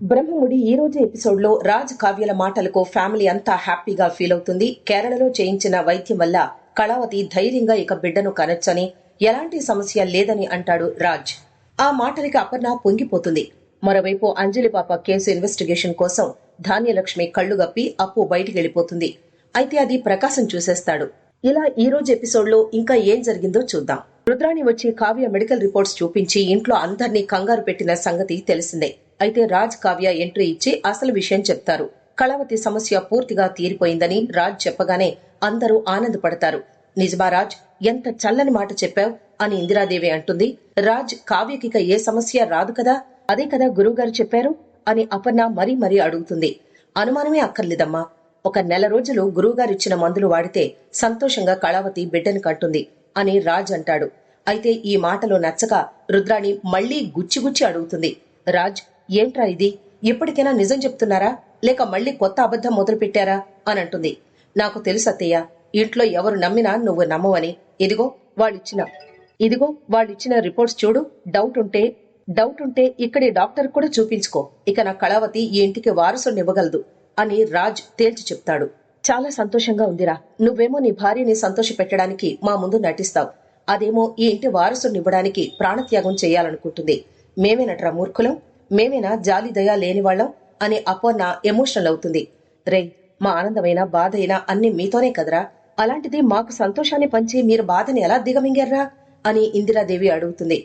బ్రహ్మముడి ఈ రోజు ఎపిసోడ్లో రాజ్ కావ్యల మాటలకు ఫ్యామిలీ అంతా హ్యాపీగా ఫీల్ అవుతుంది. కేరళలో చేయించిన వైద్యం వల్ల కళావతి ధైర్యంగా ఇక బిడ్డను కనొచ్చని ఎలాంటి సమస్య లేదని అంటాడు రాజ్. ఆ మాటలకి అపర్ణ పొంగిపోతుంది. మరోవైపు అంజలి పాప కేసు ఇన్వెస్టిగేషన్ కోసం ధాన్యలక్ష్మి కళ్ళు గప్పి అప్పు బయటికి వెళ్ళిపోతుంది. అయితే అది ప్రకాశం చూసేస్తాడు. ఇలా ఈ రోజు ఎపిసోడ్లో ఇంకా ఏం జరిగిందో చూద్దాం. రుద్రాణి వచ్చి కావ్య మెడికల్ రిపోర్ట్స్ చూపించి ఇంట్లో అందరినీ కంగారు పెట్టిన సంగతి తెలిసిందే. అయితే రాజ్ కావ్య ఎంట్రీ ఇచ్చి అసలు విషయం చెప్తారు. కళావతి సమస్య పూర్తిగా తీరిపోయిందని రాజ్ చెప్పగానే అందరూ ఆనందపడతారు. నిజమా రాజ్? ఎంత చల్లని మాట చెప్పావు? అని ఇందిరాదేవి అంటుంది. రాజ్ కావ్యకిక ఏ సమస్య రాదు కదా? అదే కదా గురువుగారు చెప్పారు? అని అపర్ణ మరీ మరీ అడుగుతుంది. అనుమానమే అక్కర్లేదమ్మా. ఒక నెల రోజులు గురువుగారిచ్చిన మందులు వాడితే సంతోషంగా కళావతి బిడ్డను కంటుంది అని రాజ్ అంటాడు. అయితే ఈ మాటలో నచ్చక రుద్రాణి మళ్ళీ గుచ్చిగుచ్చి అడుగుతుంది. రాజ్ ఏంట్రా ఇది? ఇప్పటికైనా నిజం చెప్తున్నారా? లేక మళ్ళీ కొత్త అబద్ధం మొదలుపెట్టారా? అని అంటుంది నాకు తెలుసు అత్తయ్య ఇంట్లో ఎవరు నమ్మినా నువ్వు నమ్మవని. ఇదిగో వాళ్ళిచ్చిన. ఇదిగో వాళ్ళిచ్చిన రిపోర్ట్స్ చూడు. డౌట్ ఉంటే డౌట్ ఉంటే ఇక్కడి డాక్టర్ కూడా చూపించుకో. ఇక నా కళావతి ఈ ఇంటికి వారసుని ఇవ్వగలదు అని రాజ్ తేల్చి చెప్తాడు. చాలా సంతోషంగా ఉందిరా. నువ్వేమో నీ భార్యని సంతోష పెట్టడానికి మా ముందు నటిస్తావు. అదేమో ఈ ఇంటి వారసుని ఇవ్వడానికి ప్రాణత్యాగం చేయాలనుకుంటుంది. మేమేనట్రా మూర్ఖులం? మేమేనా జాలి దయ లేని వాళ్ళం? అని అపర్ణ ఎమోషనల్ అవుతుంది. రే మా ఆనందమైన బాధ అయినా అన్ని మీతోనే కదరా? అలాంటిది మాకు సంతోషాన్ని పంచి మీరు బాధని ఎలా దిగమింగారా అని ఇందిరాదేవి అడుగుతుంది.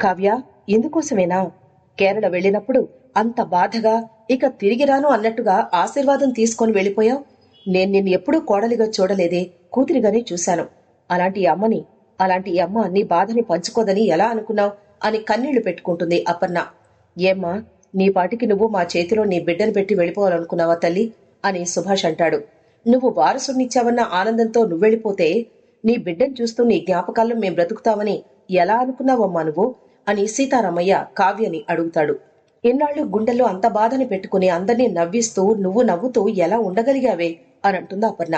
కావ్య ఎందుకోసమేనా? కేరళ వెళ్ళినప్పుడు అంత బాధగా ఇక తిరిగి రాను అన్నట్టుగా ఆశీర్వాదం తీసుకొని వెళ్ళిపోయావు? నేను నిన్ను ఎప్పుడూ కోడలిగా చూడలేదే కూతురిగానే చూశాను. అలాంటి అమ్మని అలాంటి అమ్మ నీ బాధని పంచుకోదని ఎలా అనుకున్నావు? అని కన్నీళ్ళు పెట్టుకుంటుంది అపర్ణ. ఏమ్మా నీ పాటికి నువ్వు మా చేతిలో నీ బిడ్డను పెట్టి వెళ్ళిపోవాలనుకున్నావా తల్లి? అని సుభాష్ అంటాడు. నువ్వు వారసునిచ్చావన్న ఆనందంతో నువ్వెళ్ళిపోతే నీ బిడ్డను చూస్తూ నీ జ్ఞాపకాల్లో మేం బ్రతుకుతామని ఎలా అనుకున్నావమ్మా నువ్వు? అని సీతారామయ్య కావ్యని అడుగుతాడు. ఇన్నాళ్ళు గుండెల్లో అంత బాధని పెట్టుకుని అందరినీ నవ్విస్తూ నువ్వు నవ్వుతూ ఎలా ఉండగలిగావే? అని అంటుంది అపర్ణ.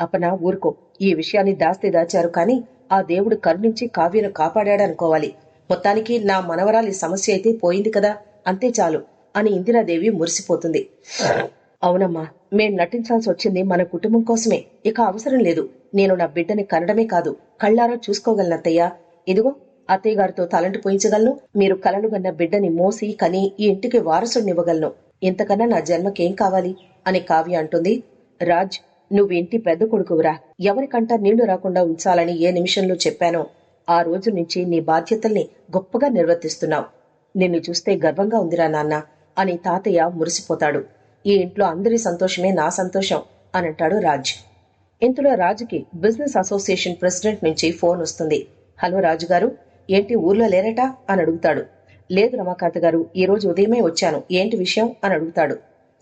అపర్ణ ఊరుకో. ఈ విషయాన్ని దాస్తే దాచారు కాని ఆ దేవుడు కరుణించి కావ్యను కాపాడాడనుకోవాలి. మొత్తానికి నా మనవరాలి సమస్య అయితే పోయింది కదా అంతే చాలు అని ఇందిరాదేవి మురిసిపోతుంది. అవునమ్మా మేం నటించాల్సి వచ్చింది మన కుటుంబం కోసమే. ఇక అవసరం లేదు నేను నా బిడ్డని కనడమే కాదు కళ్ళారా చూసుకోగలనత్తయ్యా. ఇదిగో అత్తయ్య గారితో తలంటి పోయించగలను మీరు కలలుగన్న బిడ్డని మోసి కని ఈ ఇంటికి వారసుడినివ్వగలను. ఇంతకన్నా నా జన్మకేం కావాలి? అని కావ్య అంటుంది. రాజ్ నువ్వు ఇంటి పెద్ద కొడుకువురా. ఎవరికంటా నీళ్ళు రాకుండా ఉంచాలని ఏ నిమిషంలో చెప్పానో? ఆ రోజు నుంచి నీ బాధ్యతల్ని గొప్పగా నిర్వర్తిస్తున్నావు. నిన్ను చూస్తే గర్వంగా ఉందిరా నాన్న అని తాతయ్య మురిసిపోతాడు. ఈ ఇంట్లో అందరి సంతోషమే నా సంతోషం అని అంటాడు రాజ్. ఇంతలో రాజుకి బిజినెస్ అసోసియేషన్ ప్రెసిడెంట్ నుంచి ఫోన్ వస్తుంది. హలో రాజు గారు ఏంటి ఊర్లో లేరట? అని అడుగుతాడు. లేదు రమాకాంత్ గారు ఈ రోజు ఉదయమే వచ్చాను. ఏంటి విషయం? అని అడుగుతాడు.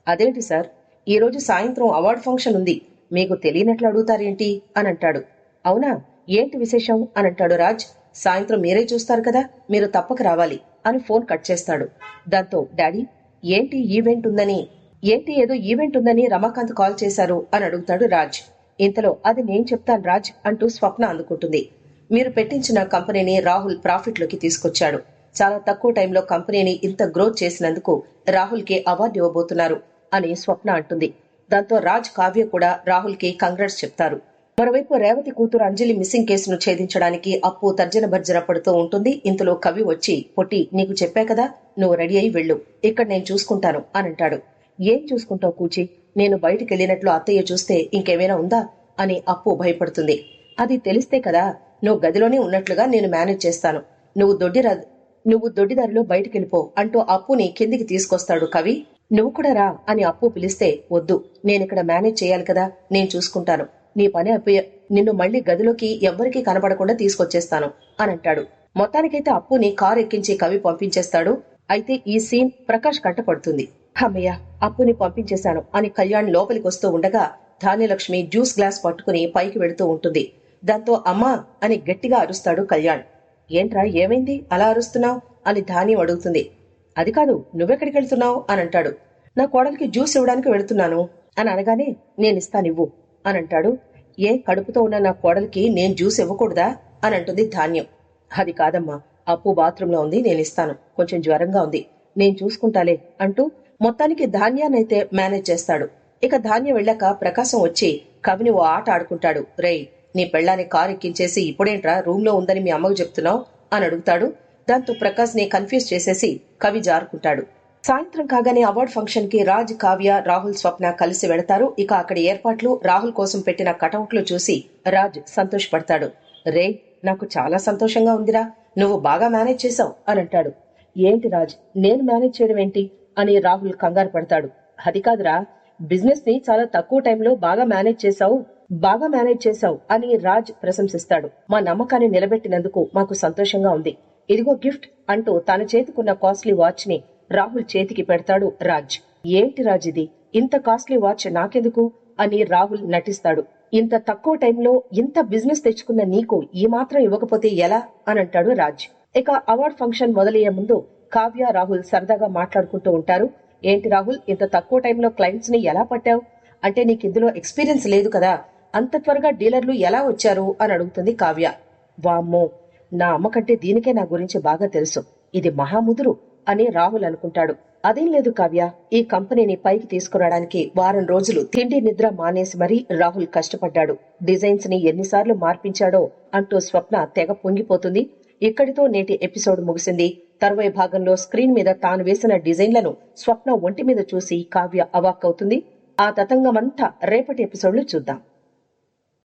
అదేంటి సార్? ఈ రోజు సాయంత్రం అవార్డు ఫంక్షన్ ఉంది. మీకు తెలియనట్లు అడుగుతారేంటి? అని అంటాడు. అవునా? ఏంటి విశేషం? అని అంటాడు రాజ్. సాయంత్రం మీరే చూస్తారు కదా మీరు తప్పక రావాలి అని ఫోన్ కట్ చేస్తాడు. దాంతో డాడీ ఏంటి ఈవెంట్ ఉందని? ఏంటి ఏదో ఈవెంట్ ఉందని రమాకాంత్ కాల్ చేశారు? అని అడుగుతాడు రాజ్. ఇంతలో అది నేను చెప్తాను రాజ్ అంటూ స్వప్న అందుకుంటుంది. మీరు పెట్టించిన కంపెనీని రాహుల్ ప్రాఫిట్లోకి తీసుకొచ్చాడు. చాలా తక్కువ టైంలో కంపెనీని ఇంత గ్రోత్ చేసినందుకు రాహుల్కి అవార్డు ఇవ్వబోతున్నారు అని స్వప్న అంటుంది. దాంతో రాజ్ కావ్య కూడా రాహుల్కి కంగ్రాట్స్ చెప్తారు. మరోవైపు రేవతి కూతురు అంజలి మిస్సింగ్ కేసును ఛేదించడానికి అప్పు తర్జన భర్జన పడుతూ ఉంటుంది. ఇంతలో కవి వచ్చి పొట్టి నీకు చెప్పా కదా నువ్వు రెడీ అయి వెళ్ళు. ఇక్కడ నేను చూసుకుంటాను అని అంటాడు. ఏం చూసుకుంటావు కూచి? నేను బయటికి వెళ్ళినట్లు అత్తయ్య చూస్తే ఇంకేమైనా ఉందా? అని అప్పు భయపడుతుంది. అది తెలిస్తే కదా నువ్వు గదిలోనే ఉన్నట్లుగా నేను మేనేజ్ చేస్తాను. నువ్వు దొడ్డి నువ్వు దొడ్డిదారిలో బయటికి వెళ్ళిపో అంటూ అప్పుని కిందికి తీసుకొస్తాడు కవి. నువ్వు కూడా రా అని అప్పు పిలిస్తే వద్దు నేనిక్కడ మేనేజ్ చేయాలి కదా నేను చూసుకుంటాను. నీ పని అయిపోయ నిన్ను మళ్ళీ గదిలోకి ఎవ్వరికీ కనపడకుండా తీసుకొచ్చేస్తాను అని అంటాడు. మొత్తానికైతే అప్పుని కారు ఎక్కించి కవి పంపించేస్తాడు. అయితే ఈ సీన్ ప్రకాష్ కంటపడుతుంది హమ్మయ్య అప్పుని పంపించేశాను అని కళ్యాణ్ లోపలికి వస్తూ ఉండగా ధాన్యలక్ష్మి జ్యూస్ గ్లాస్ పట్టుకుని పైకి వెళుతూ ఉంటుంది. దాంతో అమ్మా అని గట్టిగా అరుస్తాడు కళ్యాణ్. ఏంట్రా ఏమైంది? అలా అరుస్తున్నావు? అని ధాన్యం అడుగుతుంది. అది కాదు నువ్వెక్కడికి వెళ్తున్నావు? అని అంటాడు. నా కోడలికి జ్యూస్ ఇవ్వడానికి వెళుతున్నాను. అని అనగానే నేనిస్తానివ్వు అని అంటాడు ఏ కడుపుతో ఉన్న నా కోడలికి నేను జ్యూస్ ఇవ్వకూడదా? అని అంటుంది ధాన్యం. అది కాదమ్మా అప్పు బాత్రూంలో ఉంది నేను ఇస్తాను. కొంచెం జ్వరంగా ఉంది. నేను చూసుకుంటాలే అంటూ మొత్తానికి ధాన్యాన్నైతే మేనేజ్ చేస్తాడు. ఇక ధాన్యం వెళ్ళాక ప్రకాశం వచ్చి కవిని ఓ ఆట ఆడుకుంటాడు. రేయ్ నీ పెళ్ళాన్ని కారు ఎక్కించేసి ఇప్పుడేంట్రా రూమ్లో ఉందని మీ అమ్మకు చెప్తున్నావు? అని అడుగుతాడు. దాంతో ప్రకాశ్ని కన్ఫ్యూజ్ చేసేసి కవి జారుకుంటాడు. సాయంత్రం కాగానే అవార్డ్ ఫంక్షన్కి రాజ్ కావ్య రాహుల్ స్వప్న కలిసి వెళతారు. ఇక అక్కడి ఏర్పాట్లు రాహుల్ కోసం పెట్టిన కటౌట్లు చూసి రాజ్ సంతోషపడతాడు రే నాకు చాలా సంతోషంగా ఉందిరా. నువ్వు బాగా మేనేజ్ చేశావు అని అంటాడు. ఏంటి రాజ్ నేను మేనేజ్ చేయడం ఏంటి? అని రాహుల్ కంగారు పడతాడు. అది కాదురా. బిజినెస్ని చాలా తక్కువ టైంలో బాగా మేనేజ్ చేశావు బాగా మేనేజ్ చేశావు అని రాజ్ ప్రశంసిస్తాడు. మా నమ్మకాన్ని నిలబెట్టినందుకు మాకు సంతోషంగా ఉంది. ఇదిగో గిఫ్ట్ అంటూ తన చేతికున్న కాస్ట్లీ వాచ్ని రాహుల్ చేతికి పెడతాడు రాజ్. ఏంటి రాజ్ ఇది? ఇంత కాస్ట్లీ వాచ్ నాకెందుకు? అని రాహుల్ నటిస్తాడు. ఇంత తక్కువ టైంలో ఇంత బిజినెస్ తెచ్చుకున్న నీకు ఈ మాత్రం ఇవ్వకపోతే ఎలా? అని అంటాడు రాజ్. ఇక అవార్డ్ ఫంక్షన్ మొదలయ్యే ముందు కావ్య రాహుల్ సరదాగా మాట్లాడుకుంటూ ఉంటారు. ఏంటి రాహుల్ ఇంత తక్కువ టైంలో క్లయింట్స్ని ఎలా పట్టావు? అంటే నీకు ఇందులో ఎక్స్పీరియన్స్ లేదు కదా? అంత త్వరగా డీలర్లు ఎలా వచ్చారు? అని అడుగుతుంది కావ్య. వామ్మో! నా అమ్మ కంటే దీనికే నా గురించి బాగా తెలుసు. ఇది మహాముదురు. అని రాహుల్ అనుకుంటాడు. అదేం లేదు కావ్య ఈ కంపెనీని పైకి తీసుకురావడానికి వారం రోజులు తిండి నిద్ర మానేసి మరీ రాహుల్ కష్టపడ్డాడు. డిజైన్స్ని ఎన్నిసార్లు మార్పించాడో అంటూ స్వప్న తెగ పొంగిపోతుంది. ఇక్కడితో నేటి ఎపిసోడ్ ముగిసింది. తర్వాయి భాగంలో స్క్రీన్ మీద తాను వేసిన డిజైన్లను స్వప్న ఒంటి మీద చూసి కావ్య అవాక్కవుతుంది ఆ తతంగమంతా రేపటి ఎపిసోడ్లు చూద్దాం.